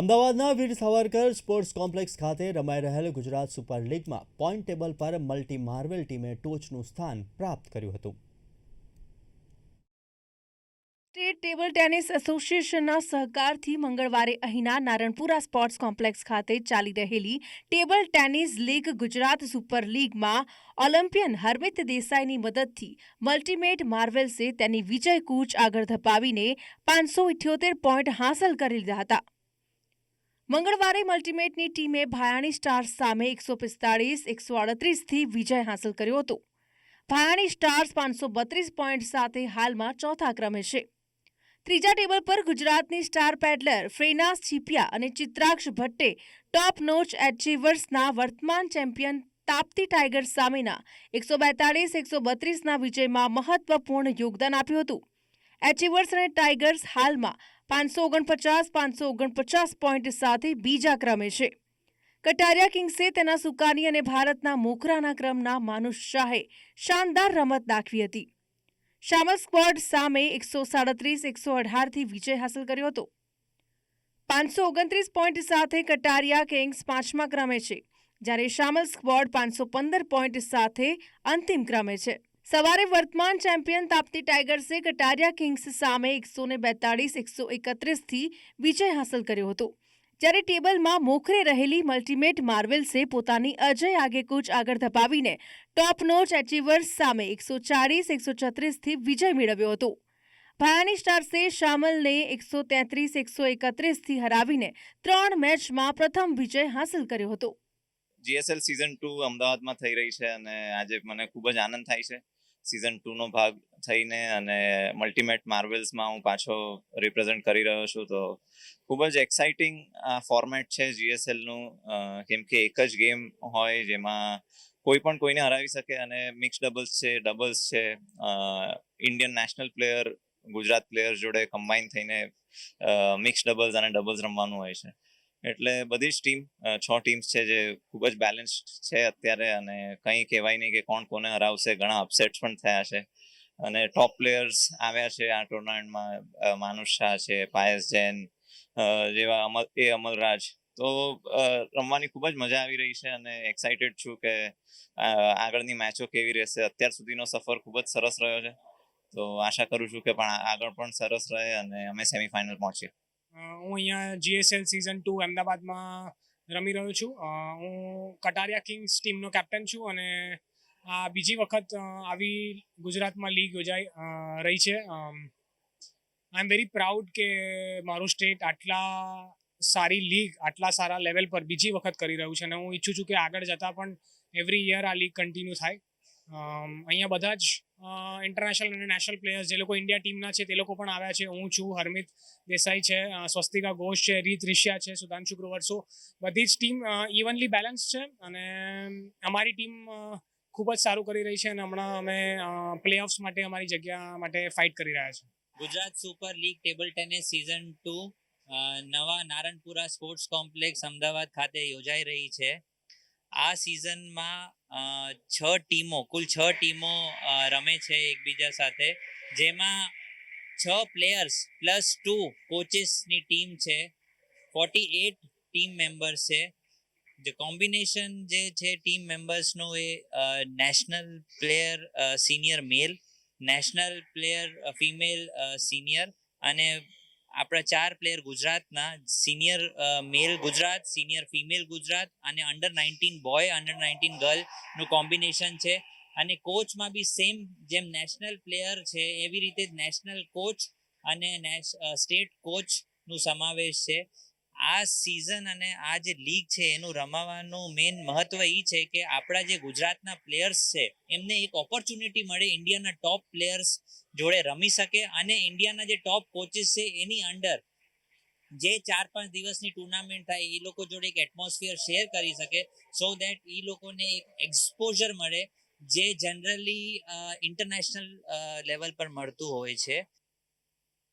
અમદાવાદના વીર Savarkar sports complex ખાતે રમાઈ રહેલ ગુજરાત સુપર લીગમાં પોઈન્ટ ટેબલ પર મલ્ટી માર્વેલ ટીમે ટોચનું સ્થાન પ્રાપ્ત કર્યું હતું. સ્ટેટ ટેબલ ટેનિસ એસોસિએશનના સહકારથી મંગળવારે અહીંના નારણપુરા સ્પોર્ટ્સ કોમ્પ્લેક્સ ખાતે ચાલી રહેલી table tennis league Gujarat super લીગમાં Olympian Harmeet દેસાઈની મદદથી મલ્ટીમેટ માર્વેલ્સે તેની વિજય કૂચ આગળ ધપાવીને પાંચસો ઇઠ્યોતેર પોઈન્ટ હાંસલ કરી લીધા હતા. મંગળવારે મલ્ટીમેટની ટીમે ભાયાણી સ્ટાર્સ સામે એકસો પિસ્તાળીસ, એકસો અડત્રીસથી વિજય હાંસલ કર્યો હતો. ભાયાણી સ્ટાર્સ પાંચસો બત્રીસ પોઈન્ટ સાથે હાલમાં ચોથા ક્રમે છે. ત્રીજા ટેબલ પર ગુજરાતની સ્ટાર પેડલર ફ્રેનાસ છીપિયા અને ચિત્રાક્ષ ભટ્ટે ટોપ નોચ એચીવર્સના વર્તમાન ચેમ્પિયન તાપ્તી ટાઈગર્સ સામેના એકસો બેતાળીસ, એકસો બત્રીસના વિજયમાં મહત્વપૂર્ણ યોગદાન આપ્યું હતું. એચીવર્સ અને ટાઈગર્સ હાલમાં પાંચસો ઓગણપચાસ પાંચસો ઓગણપચાસ પોઈન્ટ સાથે બીજા ક્રમે છે. કટારિયા કિંગ્સે તેના સુકાની અને ભારતના મોખરાના ક્રમના માનુષ શાહે શાનદાર રમત દાખવી હતી. શામલ સ્ક્વોડ સામે એકસો સાડત્રીસ, એકસો અઢારથી વિજય હાંસલ કર્યો હતો. પાંચસો ઓગણત્રીસ પોઈન્ટ સાથે કટારિયા કિંગ્સ પાંચમા ક્રમે છે, જ્યારે શામલ સ્ક્વોડ પાંચસો પંદર પોઈન્ટ સાથે અંતિમ ક્રમે છે. સવારે વર્તમાન ચેમ્પિયન તાપતી ટાઈગર્સે કટારિયા કિંગ્સ સામે એકસો ને બેતાળીસ એકસો એકત્રીસથી વિજય હાંસલ કર્યો હતો જ્યારે ટેબલમાં મોખરે રહેલી મલ્ટીમેટ માર્વેલ્સે પોતાની અજય આગેકૂચ આગળ ધપાવીને ટોપ નોચ એચીવર્સ સામે એકસો ચાળીસ એકસો છત્રીસથી વિજય મેળવ્યો હતો ભાયાની સ્ટાર્સે શામલને એકસો તેત્રીસ એકસો એકત્રીસથી હરાવીને ત્રણ મેચમાં પ્રથમ વિજય હાંસલ કર્યો હતો જીએસએલ સિઝન ટુ અમદાવાદમાં થઈ રહી છે અને આજે મને ખૂબ જ આનંદ થાય છે. સિઝન ટુનો ભાગ થઈને અને મલ્ટીમેટ માર્વેલ્સમાં હું પાછો રિપ્રેઝેન્ટ કરી રહ્યો છું, તો ખૂબ જ એક્સાઇટિંગ ફોર્મેટ છે જીએસએલનું કેમ કે એક જ ગેમ હોય જેમાં કોઈ પણ કોઈને હરાવી શકે અને મિક્સ ડબલ્સ છે ડબલ્સ છે. Indian national player Gujarat player જોડે કમ્બાઈન થઈને મિક્સ ડબલ્સ અને ડબલ્સ રમવાનું હોય છે. એટલે બધી જ ટીમ છ ટીમ્સ છે જે ખૂબ જ બેલેન્સ્ડ છે અત્યારે અને કંઈ કહેવાય નહીં કે કોણ કોને હરાવશે, ઘણા અપસેટ્સ પણ થયા છે. અને ટોપ પ્લેયર્સ આવ્યા છે આ ટુર્નામેન્ટમાં માનુષ શાહ છે, પાયસ જૈન જેવા અમલ એ અમલરાજ તો રમવાની ખૂબ જ મજા આવી રહી છે અને એક્સાઇટેડ છું કે આગળની મેચો કેવી રહેશે. અત્યાર સુધીનો સફર ખૂબ જ સરસ રહ્યો છે. તો આશા કરું છું કે પણ આગળ પણ સરસ રહે અને અમે સેમીફાઇનલ પહોંચીએ. હું અહીંયા જીએસએલ સિઝન ટુ અમદાવાદમાં રમી રહ્યો છું. હું કટારિયા કિંગ્સ ટીમનો કેપ્ટન છું અને આ બીજી વખત આવી ગુજરાતમાં લીગ યોજાઈ રહી છે. આઈ એમ વેરી પ્રાઉડ કે મારું સ્ટેટ આટલા સારી લીગ આટલા સારા લેવલ પર બીજી વખત કરી રહ્યું છે અને હું ઈચ્છું છું કે આગળ જતાં પણ એવરી યર આ લીગ કન્ટિન્યુ થાય. અહીંયા બધા જ ઇન્ટરનેશનલ અને નેશનલ પ્લેયર્સ જે લોકો ઇન્ડિયા ટીમના છે, તે લોકો પણ આવ્યા છે. હું છું, હરમિત દેસાઈ છે સ્વસ્તિકા ઘોષ છે, રીત રિશિયા છે, સુધાંશુ ગ્રોવર. સો બધી જ ટીમ ઇવનલી બેલેન્સ છે અને અમારી ટીમ ખૂબ જ સારું કરી રહી છે અને હમણાં અમે પ્લેઓફ્સ માટે અમારી જગ્યા માટે ફાઇટ કરી રહ્યા છે Gujarat super league table tennis season two નવા નારણપુરા સ્પોર્ટ્સ કોમ્પ્લેક્સ અમદાવાદ ખાતે યોજાઈ રહી છે. આ સિઝનમાં છ ટીમો, કુલ છ ટીમો રમે છે એકબીજા સાથે. જેમાં છ પ્લેયર્સ પ્લસ ટુ કોચિસની ટીમ છે ફોર્ટી એટ ટીમ મેમ્બર્સ છે. જે કોમ્બિનેશન જે છે ટીમ મેમ્બર્સનું એ national player senior male national player female senior અને આપણા ચાર પ્લેયર ગુજરાતના senior male Gujarat senior female Gujarat અને under nineteen boy under nineteen ગર્લનું combination છે. અને કોચમાં બી સેમ જેમ નેશનલ પ્લેયર છે, એવી રીતે નેશનલ કોચ અને સ્ટેટ કોચનું સમાવેશ છે. આ સિઝન અને આ જે લીગ છે, એનું રમાવાનું મેઇન મહત્વ એ છે કે આપણા જે ગુજરાતના પ્લેયર્સ છે, એમને એક ઓપોર્ચ્યુનિટી મળે ઇન્ડિયાના ટોપ પ્લેયર્સ જોડે રમી શકે અને ઇન્ડિયાના જે ટોપ કોચિસ છે, એની અંડર જે ચાર પાંચ દિવસની ટુર્નામેન્ટ થાય એ લોકો જોડે એક એટમોસ્ફિયર શેર કરી શકે સો દેટ એ લોકોને એક એક્સપોઝર મળે જે જનરલી ઇન્ટરનેશનલ લેવલ પર મળતું હોય છે.